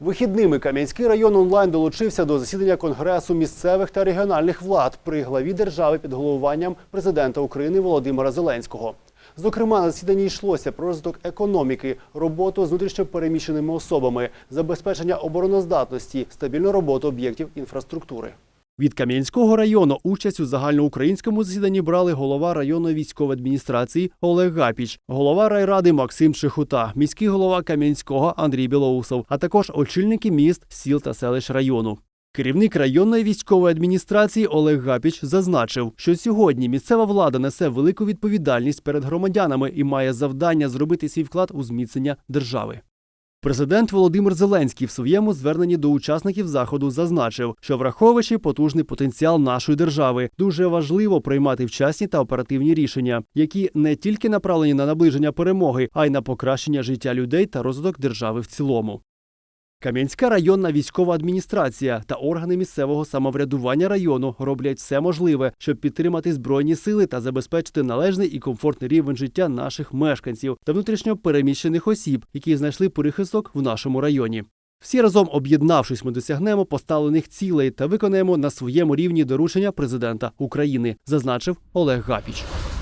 Вихідними Кам'янський район онлайн долучився до засідання Конгресу місцевих та регіональних влад при главі держави під головуванням президента України Володимира Зеленського. Зокрема, на засіданні йшлося про розвиток економіки, роботу з внутрішньопереміщеними особами, забезпечення обороноздатності, стабільну роботу об'єктів інфраструктури. Від Кам'янського району участь у загальноукраїнському засіданні брали голова районної військової адміністрації Олег Гапіч, голова райради Максим Чехута, міський голова Кам'янського Андрій Білоусов, а також очільники міст, сіл та селищ району. Керівник районної військової адміністрації Олег Гапіч зазначив, що сьогодні місцева влада несе велику відповідальність перед громадянами і має завдання зробити свій вклад у зміцнення держави. Президент Володимир Зеленський в своєму зверненні до учасників заходу зазначив, що враховуючи потужний потенціал нашої держави, дуже важливо приймати вчасні та оперативні рішення, які не тільки направлені на наближення перемоги, а й на покращення життя людей та розвиток держави в цілому. Кам'янська районна військова адміністрація та органи місцевого самоврядування району роблять все можливе, щоб підтримати збройні сили та забезпечити належний і комфортний рівень життя наших мешканців та внутрішньо переміщених осіб, які знайшли прихисток в нашому районі. Всі разом об'єднавшись, ми досягнемо поставлених цілей та виконаємо на своєму рівні доручення президента України, зазначив Олег Гапіч.